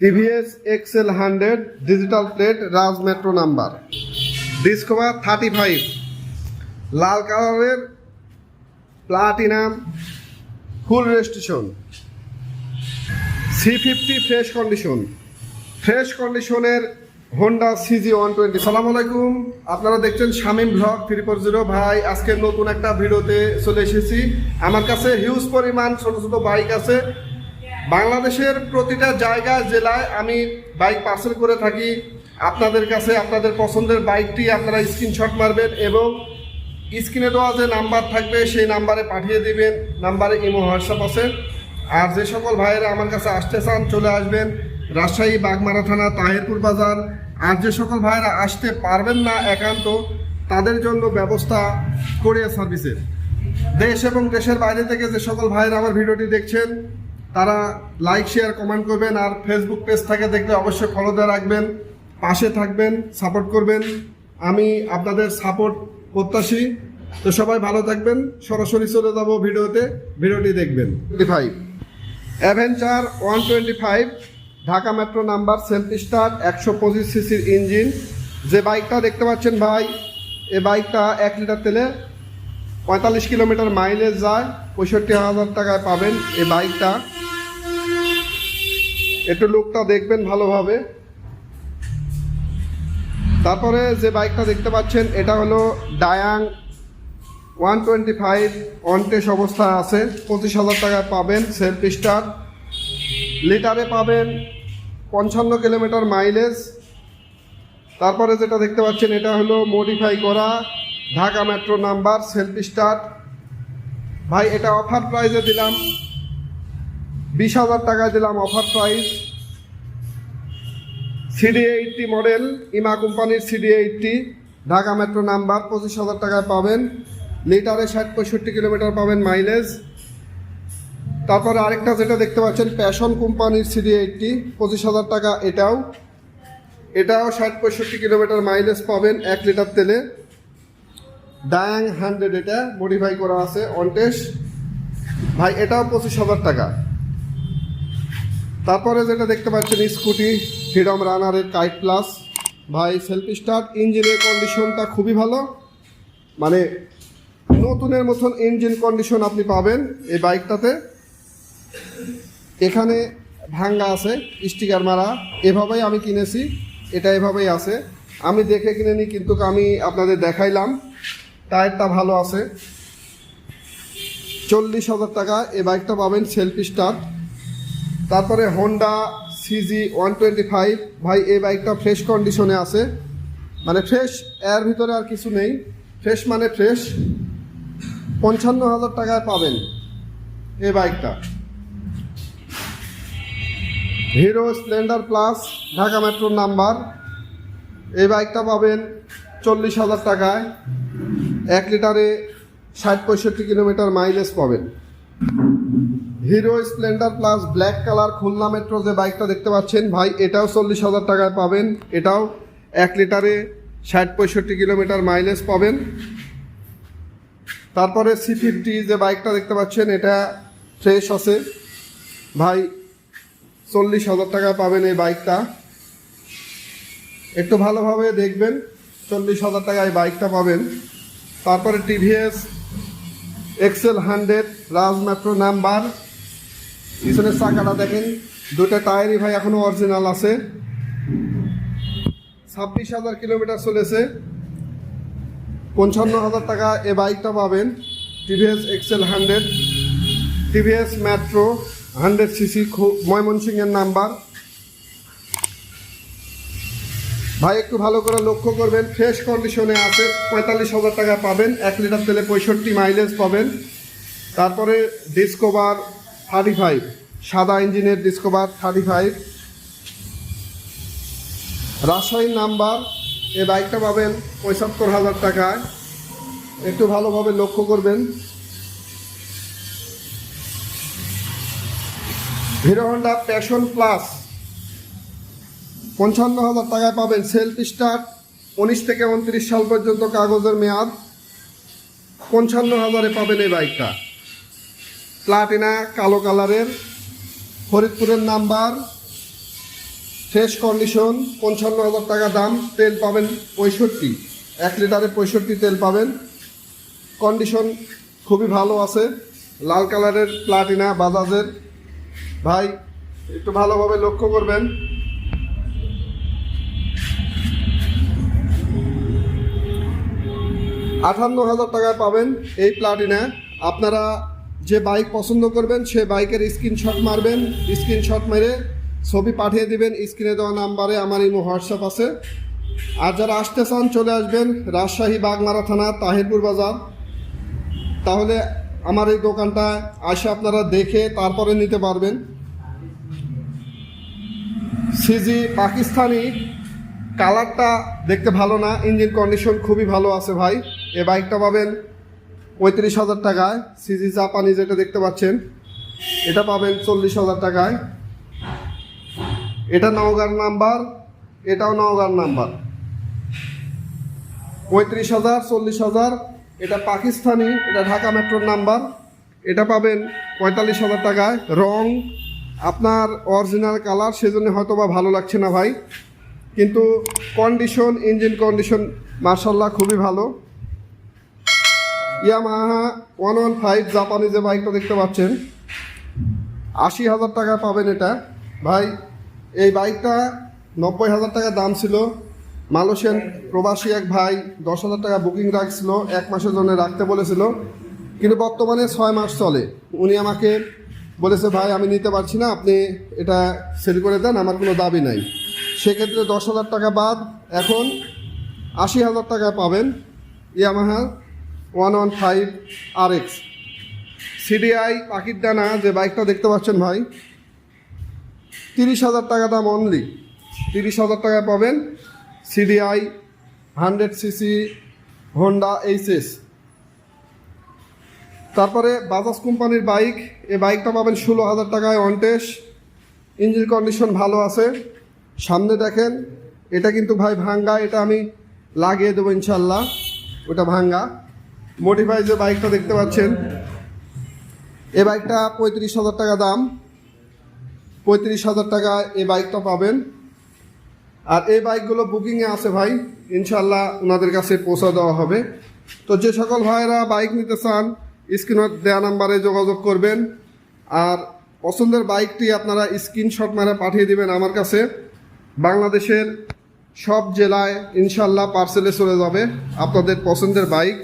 TVS excel hundred, digital plate, Raj metro number. Discover thirty five. লাল কালারের platinum full registration. C fifty fresh condition. Fresh কন্ডিশনের Honda CG one twenty সালাম আলাইকুম। আপনারা দেখছেন Shamim blog three four zero ভাই, আজকে নতুন একটা ভিডিওতে চলে এসেছি। আমার কাছে হিউজ পরিমাণ ছোটো ছোটো বাইক আছে। বাংলাদেশের প্রতিটা জায়গা, জেলায় আমি বাইক পার্সেল করে থাকি। আপনাদের কাছে আপনাদের পছন্দের বাইকটি আপনারা স্ক্রিনশট মারবেন এবং স্ক্রিনে দেওয়া যে নাম্বার থাকবে, সেই নাম্বারে পাঠিয়ে দিবেন। নাম্বারে ইমো হোয়াটসঅ্যাপ আছে। আর যে সকল ভাইয়েরা আমার কাছে আসতে চান, চলে আসবেন রাজশাহী বাগমারা থানা, তাহিরপুর বাজার। আর যে সকল ভাইয়েরা আসতে পারবেন না একান্ত, তাদের জন্য ব্যবস্থা কোরিয়ার সার্ভিসের দেশ এবং দেশের বাইরে থেকে যে সকল ভাইয়েরা আমার ভিডিওটি দেখছেন তারা লাইক শেয়ার কমেন্ট করবেন আর ফেসবুক পেজ থেকে দেখলে অবশ্যই ফলো দিয়ে রাখবেন, পাশে থাকবেন সাপোর্ট করবেন। আমি আপনাদের সাপোর্ট প্রত্যাশী। তো সবাই ভালো থাকবেন, সরাসরি চলে যাব ভিডিওতে, ভিডিওটি দেখবেন। Five Avenger one twenty five Dhaka metro number self star একশো পঁচিশ সিসির ইঞ্জিন যে বাইকটা দেখতে পাচ্ছেন ভাই এই বাইকটা এক লিটার তেলে পঁয়তাল্লিশ কিলোমিটার মাইলেজ যায়, পঁয়ষট্টি হাজার টাকায় পাবেন এই বাইকটা। একটু লুকটা দেখবেন ভালোভাবে। তারপরে যে বাইকটা দেখতে পাচ্ছেন, এটা হলো ডায়াং ওয়ান টোয়েন্টি ফাইভ অনটেস অবস্থায় আছে। পঁচিশ হাজার টাকায় পাবেন সেলফ স্টার। লিটারে পাবেন পঞ্চান্ন কিলোমিটার মাইলেজ। তারপরে যেটা দেখতে পাচ্ছেন, এটা হলো মডিফাই করা Dhaka metro number self start ভাই, এটা অফার প্রাইজে দিলাম। বিশ হাজার টাকায় দিলাম offer price CD eighty model ইমা কোম্পানির CD eighty Dhaka metro number, পঁচিশ হাজার টাকায় পাবেন। লিটারে ষাট পঁয়ষট্টি কিলোমিটার পাবেন মাইলেজ তারপরে আরেকটা যেটা দেখতে পাচ্ছেন প্যাশন কোম্পানির সিডি এইটটি পঁচিশ হাজার টাকা এটাও। এটাও ষাট পঁয়ষট্টি কিলোমিটার মাইলেজ পাবেন এক লিটার তেলে। ডায়াং হান্ড্রেড এটা মডিফাই করা আছে অনটেস ভাই, এটাও পঁচিশ হাজার টাকা। তারপরে যেটা দেখতে পাচ্ছেন, স্কুটি ফ্রিডম রানারের কাইট প্লাস ভাই সেলফ স্টার্ট ইঞ্জিনের কন্ডিশনটা খুবই ভালো। মানে নতুনের মতন ইঞ্জিন কন্ডিশন আপনি পাবেন এই বাইকটাতে এখানে ভাঙ্গা আছে স্টিকার মারা। এভাবেই আমি কিনেছি, এটা এভাবেই আছে। আমি দেখে কিনে নিই কিন্তু আমি আপনাদের দেখাইলাম। টায়ারটা ভালো আছে। চল্লিশ হাজার টাকা, এই বাইকটা পাবেন সেলফ স্টার্ট তারপরে Honda CG one twenty five ভাই, এই বাইকটা ফ্রেশ কন্ডিশনে আছে। মানে ফ্রেশ এর ভিতরে আর কিছু নেই। ফ্রেশ মানে ফ্রেশ পঞ্চান্ন হাজার টাকায় পাবেন এই বাইকটা। হিরো স্প্লেন্ডার প্লাস ঢাকা মেট্রোর নাম্বার। এই বাইকটা পাবেন চল্লিশ হাজার টাকায়। এক লিটারে ষাট পঁয়ষট্টি কিলোমিটার মাইলেজ পাবেন। Hero Splendor plus black colour Khulna metro যে বাইকটা দেখতে পাচ্ছেন, ভাই, এটাও চল্লিশ হাজার টাকায় পাবেন। এটাও এক লিটারে ষাট পঁয়ষট্টি কিলোমিটার মাইলেজ পাবেন। তারপরে সি ফিফটি যে বাইকটা দেখতে পাচ্ছেন, এটা ফ্রেশ আছে। ভাই, চল্লিশ হাজার টাকায় পাবেন এই বাইকটা একটু ভালোভাবে দেখবেন, চল্লিশ হাজার টাকায় বাইকটা পাবেন। তারপরে TVS, excel hundred, Raj metro number. পিছনের চাকাটা দেখেন দুটা টায়ারই ভাই এখনও অরিজিনাল আছে। ছাব্বিশ হাজার কিলোমিটার চলেছে। পঞ্চান্ন হাজার টাকা এ বাইকটা পাবেন, TVS, excel hundred. TVS, metro, hundred CC ময়মনসিংহের নাম্বার। ভাই, একটু ভালো করে লক্ষ্য করবেন ফ্রেশ কন্ডিশনে আছে, পঁয়তাল্লিশ হাজার টাকা পাবেন, এক লিটার তেলে পঁয়ষট্টি মাইলেজ পাবেন। তারপরে ডিসকোভার থার্টি ফাইভ সাদা ইঞ্জিনের ডিসকোভার থার্টি ফাইভ রাজশাহীর নাম্বার, এই বাইকটা পাবেন পঁচাত্তর হাজার টাকায় একটু ভালোভাবে লক্ষ্য করবেন। হিরো হন্ডা প্যাশন প্লাস পঞ্চান্ন হাজার টাকায় পাবেন সেলফ স্টার্ট, উনিশ থেকে উনত্রিশ সাল পর্যন্ত কাগজের মেয়াদ। পঞ্চান্ন হাজারে পাবেন এই বাইকটা। প্লাটিনা কালো কালারের, ফরিদপুরের নাম্বার, ফ্রেশ কন্ডিশন, পঞ্চান্ন হাজার টাকা দাম, তেল পাবেন পঁয়ষট্টি। এক লিটারে পঁয়ষট্টি তেল পাবেন। কন্ডিশন খুবই ভালো আছে। লাল কালারের প্লাটিনা, বাজাজের। ভাই, একটু ভালোভাবে লক্ষ্য করবেন। আটান্ন হাজার টাকায় পাবেন এই প্লাটিনা আপনারা যে বাইক পছন্দ করবেন, সে বাইকের স্ক্রিনশট মারবেন স্ক্রিনশট মেরে ছবি পাঠিয়ে দিবেন স্ক্রিনে দেওয়া নাম্বারে আমার ইমো হোয়াটসঅ্যাপ আছে। আর যারা আসতে চান, চলে আসবেন রাজশাহী বাগমারা থানা, তাহিরপুর বাজার। তাহলে আমার এই দোকানটা আসে আপনারা দেখে তারপরে নিতে পারবেন। সিজি পাকিস্তানি কালারটা দেখতে ভালো না ইঞ্জিন কন্ডিশন খুবই ভালো আছে ভাই। এ বাইকটা পাবেন পঁয়ত্রিশ হাজার টাকায় সিজি জাপানি যেটা দেখতে পাচ্ছেন, এটা পাবেন চল্লিশ হাজার টাকায়। এটা নওগাঁর নাম্বার এটাও নওগাঁর নাম্বার পঁয়ত্রিশ হাজার, চল্লিশ হাজার, এটা পাকিস্তানি, এটা ঢাকা মেট্রোর নাম্বার এটা পাবেন পঁয়তাল্লিশ হাজার টাকায়। রং, আপনার অরিজিনাল কালার সেজন্য হয়তো বা ভালো লাগছে না ভাই। কিন্তু কন্ডিশন ইঞ্জিন কন্ডিশন মার্শাল্লাহ খুবই ভালো। ইয়ামাহা ওয়ান ওয়ান ফাইভ জাপানি যে বাইকটা দেখতে পাচ্ছেন, আশি হাজার টাকা পাবেন এটা। ভাই, এই বাইকটা নব্বই হাজার টাকা দাম ছিল। মালয়েশিয়ান প্রবাসী এক ভাই দশ হাজার টাকা বুকিং রাখছিল, এক মাসের জন্য রাখতে বলেছিল। কিন্তু বর্তমানে ছয় মাস চলে। উনি আমাকে বলেছে, ভাই, আমি নিতে পারছি না, আপনি এটা সেল করে দেন, আমার কোনো দাবি নাই। সেক্ষেত্রে দশ হাজার টাকা বাদ। এখন আশি হাজার টাকা পাবেন Yamaha one one five R X CDI পাখির ডানা যে বাইকটা দেখতে পাচ্ছেন ভাই, তিরিশ হাজার টাকা দাম অনলি তিরিশ হাজার টাকা পাবেন CDI hundred CC Honda HS. তারপরে বাজাজ কোম্পানির বাইক, এই বাইকটা পাবেন ষোলো হাজার টাকায় অনটেস ইঞ্জিন কন্ডিশন ভালো আছে। সামনে দেখেন, এটা কিন্তু ভাই ভাঙ্গা, এটা আমি লাগিয়ে দেবো ইনশাল্লাহ ওটা ভাঙ্গা। মডিফাই যে বাইকটা দেখতে পাচ্ছেন, এ বাইকটা পঁয়ত্রিশ হাজার টাকা দাম। পঁয়ত্রিশ হাজার টাকা এই বাইকটা পাবেন। আর এই বাইকগুলো বুকিংয়ে আছে ভাই ইনশাল্লাহ ওনাদের কাছে পৌঁছে দেওয়া হবে। তো যে সকল ভাইয়েরা বাইক নিতে চান স্ক্রিনত দেওয়া নাম্বারে যোগাযোগ করবেন। আর পছন্দের বাইকটি আপনারা স্ক্রিনশট মারে পাঠিয়ে দিবেন আমার কাছে। বাংলাদেশের সব জেলায় ইনশাল্লাহ পার্সেলে চলে যাবে। আপনাদের পছন্দের বাইক